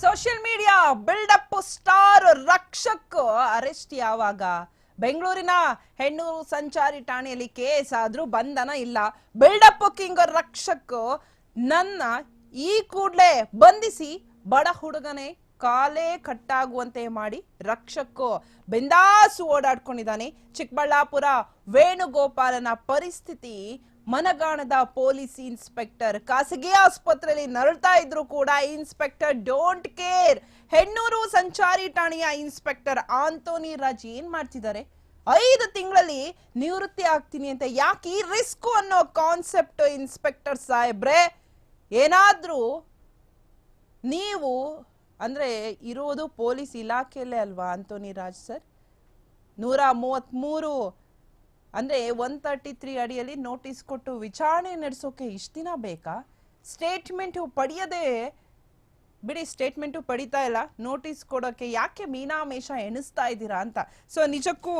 Social media buildup star Rakshak arrest ಯಾವಾಗ? ಬೆಂಗಳೂರಿನ ಹೆಣ್ಣೂರು ಸಂಚಾರಿ ಠಾಣೆಯಲ್ಲಿ ಕೇಸ್ ಆದ್ರೂ ಬಂಧನ ಇಲ್ಲ. ಬಿಲ್ಡಪ್ ಕಿಂಗ್ ರಕ್ಷಕ್ ನನ್ನ ಈ ಕೂಡ್ಲೆ ಬಂಧಿಸಿ ಬಡ ಹುಡುಗನೇ ಕಾಲೇ ಕಟ್ಟಾಗುವಂತೆ ಮಾಡಿ ರಕ್ಷಕ್ಕು ಬೆಂದಾಸು ಓಡಾಡ್ಕೊಂಡಿದ್ದಾನೆ. ಚಿಕ್ಕಬಳ್ಳಾಪುರ ವೇಣುಗೋಪಾಲನ ಪರಿಸ್ಥಿತಿ ಮನಗಾಣದ ಪೊಲೀಸ್ ಇನ್ಸ್ಪೆಕ್ಟರ್ ಖಾಸಗಿ ಆಸ್ಪತ್ರೆಯಲ್ಲಿ ನರಳ್ತಾ ಇದ್ರು ಕೂಡ ಇನ್ಸ್ಪೆಕ್ಟರ್ ಡೋಂಟ್ ಕೇರ್. ಹೆಣ್ಣೂರು ಸಂಚಾರಿ ಠಾಣೆಯ ಇನ್ಸ್ಪೆಕ್ಟರ್ ಆಂಟೋನಿ ರಾಜ್ ಏನ್ ಮಾಡ್ತಿದ್ದಾರೆ? ಐದು ತಿಂಗಳಲ್ಲಿ ನಿವೃತ್ತಿ ಆಗ್ತೀನಿ ಅಂತ ಯಾಕೆ ಈ ರಿಸ್ಕ್ ಅನ್ನೋ ಕಾನ್ಸೆಪ್ಟ್ ಇನ್ಸ್ಪೆಕ್ಟರ್ ಸಾಹೇಬ್ರೆ? ಏನಾದ್ರೂ ನೀವು ಅಂದ್ರೆ ಇರೋದು ಪೊಲೀಸ್ ಇಲಾಖೆಯಲ್ಲೇ ಅಲ್ವಾ ಆಂಟೋನಿ ರಾಜ್ ಸರ್? ನೂರ ಮೂವತ್ತ್ಮೂರು ಅಂದ್ರೆ ಒನ್ ತರ್ಟಿ ತ್ರೀ ಅಡಿಯಲ್ಲಿ ನೋಟಿಸ್ ಕೊಟ್ಟು ವಿಚಾರಣೆ ನಡೆಸೋಕೆ ಇಷ್ಟು ದಿನ ಬೇಕಾ? ಸ್ಟೇಟ್ಮೆಂಟು ಪಡೆಯದೆ ಬಿಡಿ ಸ್ಟೇಟ್ಮೆಂಟು ಪಡಿತಾ ಇಲ್ಲ. ನೋಟಿಸ್ ಕೊಡೋಕ್ಕೆ ಯಾಕೆ ಮೀನಾಮೇಷ ಎಣಿಸ್ತಾ ಇದ್ದೀರಾ ಅಂತ. ಸೊ ನಿಜಕ್ಕೂ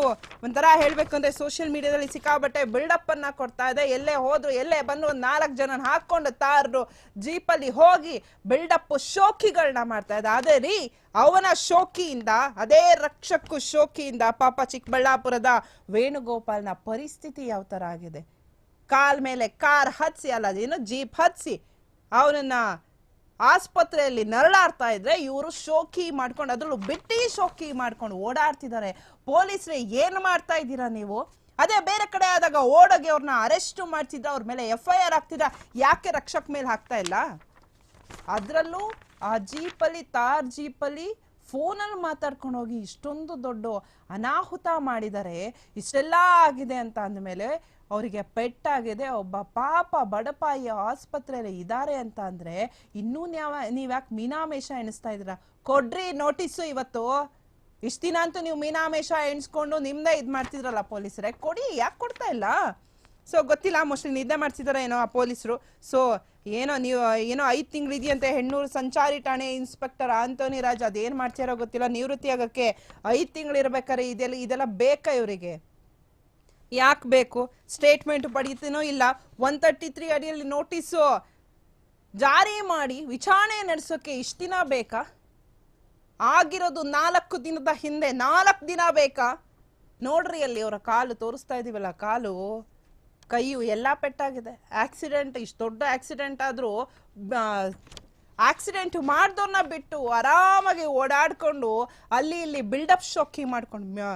ಒಂಥರ ಹೇಳ್ಬೇಕಂದ್ರೆ ಸೋಷಿಯಲ್ ಮೀಡಿಯಾದಲ್ಲಿ ಸಿಕ್ಕಾಬಟ್ಟೆ ಬಿಲ್ಡಪ್ಪನ್ನು ಕೊಡ್ತಾ ಇದೆ. ಎಲ್ಲೇ ಹೋದ್ರು, ಎಲ್ಲೇ ಬಂದು ಒಂದು ನಾಲ್ಕು ಜನ ಹಾಕ್ಕೊಂಡು ತಾರರು ಜೀಪಲ್ಲಿ ಹೋಗಿ ಬಿಲ್ಡಪ್ ಶೋಕಿಗಳನ್ನ ಮಾಡ್ತಾ ಇದೆ. ಅದೇ ರೀ, ಅವನ ಶೋಕಿಯಿಂದ, ಅದೇ ರಕ್ಷಕ್ಕೂ ಶೋಕಿಯಿಂದ ಪಾಪ ಚಿಕ್ಕಬಳ್ಳಾಪುರದ ವೇಣುಗೋಪಾಲ್ನ ಪರಿಸ್ಥಿತಿ ಯಾವ ಥರ ಆಗಿದೆ? ಕಾಲ್ ಮೇಲೆ ಕಾರ್ ಹತ್ಸಿ, ಅಲ್ಲ, ಏನು ಜೀಪ್ ಹತ್ಸಿ, ಅವನನ್ನ ಆಸ್ಪತ್ರೆಯಲ್ಲಿ ನರಳಾಡ್ತಾ ಇದ್ರೆ ಇವರು ಶೋಕಿ ಮಾಡ್ಕೊಂಡು ಅದ್ರಲ್ಲೂ ಬಿಟ್ಟಿ ಶೋಕಿ ಮಾಡ್ಕೊಂಡು ಓಡಾಡ್ತಿದ್ದಾರೆ. ಪೊಲೀಸರೇ ಏನು ಮಾಡ್ತಾ ಇದ್ದೀರಾ ನೀವು? ಅದೇ ಬೇರೆ ಕಡೆ ಆದಾಗ ಓಡೋಗಿ ಅವ್ರನ್ನ ಅರೆಸ್ಟ್ ಮಾಡ್ತಿದ್ರ ಅವ್ರ ಮೇಲೆ ಎಫ್ ಐ ಆರ್ ಆಗ್ತಿದ್ರ ಯಾಕೆ ರಕ್ಷಕ್ ಮೇಲೆ ಹಾಕ್ತಾ ಇಲ್ಲ? ಅದ್ರಲ್ಲೂ ಆ ಜೀಪಲ್ಲಿ, ತಾರ್ ಜೀಪಲ್ಲಿ ಫೋನಲ್ಲಿ ಮಾತಾಡ್ಕೊಂಡು ಹೋಗಿ ಇಷ್ಟೊಂದು ದೊಡ್ಡ ಅನಾಹುತ ಮಾಡಿದ್ದಾರೆ ಇಷ್ಟೆಲ್ಲ ಆಗಿದೆ ಅಂತ ಅಂದಮೇಲೆ ಅವರಿಗೆ ಪೆಟ್ಟಾಗಿದೆ, ಒಬ್ಬ ಪಾಪ ಬಡಪಾಯಿ ಆಸ್ಪತ್ರೆಯಲ್ಲಿ ಇದ್ದಾರೆ ಅಂತ ಅಂದರೆ ಇನ್ನೂ ನ್ಯಾವ, ನೀವ್ಯಾಕೆ ಮೀನಾಮೇಶ ಎಣಿಸ್ತಾ ಇದ್ದೀರಾ? ಕೊಡ್ರಿ ನೋಟಿಸು ಇವತ್ತು. ಇಷ್ಟು ದಿನ ಅಂತೂ ನೀವು ಮೀನಾಮೇಶ ಎಣಿಸ್ಕೊಂಡು ನಿಮ್ಮದೇ ಇದು ಮಾಡ್ತಿದ್ರಲ್ಲ ಪೊಲೀಸರೇ, ಕೊಡಿ, ಯಾಕೆ ಕೊಡ್ತಾ ಇಲ್ಲ? ಸೊ ಗೊತ್ತಿಲ್ಲ ಮೋಸ್ಟ್ಲಿ ನಿದ್ದೆ ಮಾಡ್ತಿದಾರೆ ಏನೋ ಆ ಪೊಲೀಸರು. ಸೊ ಏನೋ ನೀವು, ಏನೋ ಐದು ತಿಂಗಳಿದೆಯಂತೆ ಹೆಣ್ಣೂರು ಸಂಚಾರಿ ಠಾಣೆ ಇನ್ಸ್ಪೆಕ್ಟರ್ ಆಂಟೋನಿ ರಾಜ್ ಅದೇನು ಮಾಡ್ತಿರೋ ಗೊತ್ತಿಲ್ಲ. ನಿವೃತ್ತಿ ಆಗೋಕ್ಕೆ ಐದು ತಿಂಗಳು ಇರಬೇಕಾದ್ರೆ ಇದೆಲ್ಲ ಇದೆಲ್ಲ ಬೇಕಾ ಇವರಿಗೆ? ಯಾಕೆ ಬೇಕು? ಸ್ಟೇಟ್ಮೆಂಟ್ ಪಡೀತೀನೋ ಇಲ್ಲ? ಒನ್ ತರ್ಟಿ ತ್ರೀ ಅಡಿಯಲ್ಲಿ ನೋಟಿಸು ಜಾರಿ ಮಾಡಿ ವಿಚಾರಣೆ ನಡೆಸೋಕ್ಕೆ ಇಷ್ಟು ದಿನ ಬೇಕಾ? ಆಗಿರೋದು ನಾಲ್ಕು ದಿನದ ಹಿಂದೆ ನಾಲ್ಕು ದಿನ ಬೇಕಾ? ನೋಡ್ರಿ ಅಲ್ಲಿ ಅವರ ಕಾಲು ತೋರಿಸ್ತಾ ಇದೀವಲ್ಲ, ಕಾಲು. ಕೈಯು ಎಲ್ಲ ಪೆಟ್ಟಾಗಿದೆ. ಆಕ್ಸಿಡೆಂಟ್ ಇಷ್ಟು ದೊಡ್ಡ ಆಕ್ಸಿಡೆಂಟ್ ಆದರೂ ಆಕ್ಸಿಡೆಂಟ್ ಮಾಡ್ದವ್ರನ್ನ ಬಿಟ್ಟು ಆರಾಮಾಗಿ ಓಡಾಡ್ಕೊಂಡು ಅಲ್ಲಿ ಇಲ್ಲಿ ಬಿಲ್ಡಪ್ ಶೋಕಿ ಮಾಡ್ಕೊಂಡು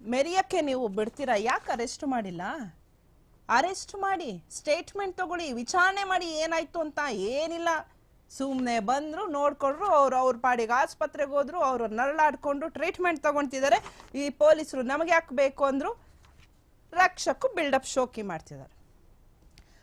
ಮೆರಿಯಕ್ಕೆ ನೀವು ಬಿಡ್ತೀರಾ? ಯಾಕೆ ಅರೆಸ್ಟ್ ಮಾಡಿಲ್ಲ? ಅರೆಸ್ಟ್ ಮಾಡಿ ಸ್ಟೇಟ್ಮೆಂಟ್ ತಗೊಳ್ಳಿ, ವಿಚಾರಣೆ ಮಾಡಿ ಏನಾಯ್ತು ಅಂತ ಏನಿಲ್ಲ. ಸುಮ್ಮನೆ ಬಂದ್ರು, ನೋಡ್ಕೊಂಡ್ರು, ಅವ್ರು ಅವ್ರ ಪಾಡಿಗೆ ಆಸ್ಪತ್ರೆಗೆ ಹೋದ್ರು, ಅವರು ನರಳಾಡ್ಕೊಂಡು ಟ್ರೀಟ್ಮೆಂಟ್ ತಗೊಂತಿದ್ದಾರೆ ಈ ಪೊಲೀಸರು ನಮಗೆ ಯಾಕೆ ಬೇಕು ಅಂದ್ರು ರಕ್ಷಕು ಬಿಲ್ಡಪ್ ಶೋಕಿ ಮಾಡ್ತಿದ್ದಾರೆ.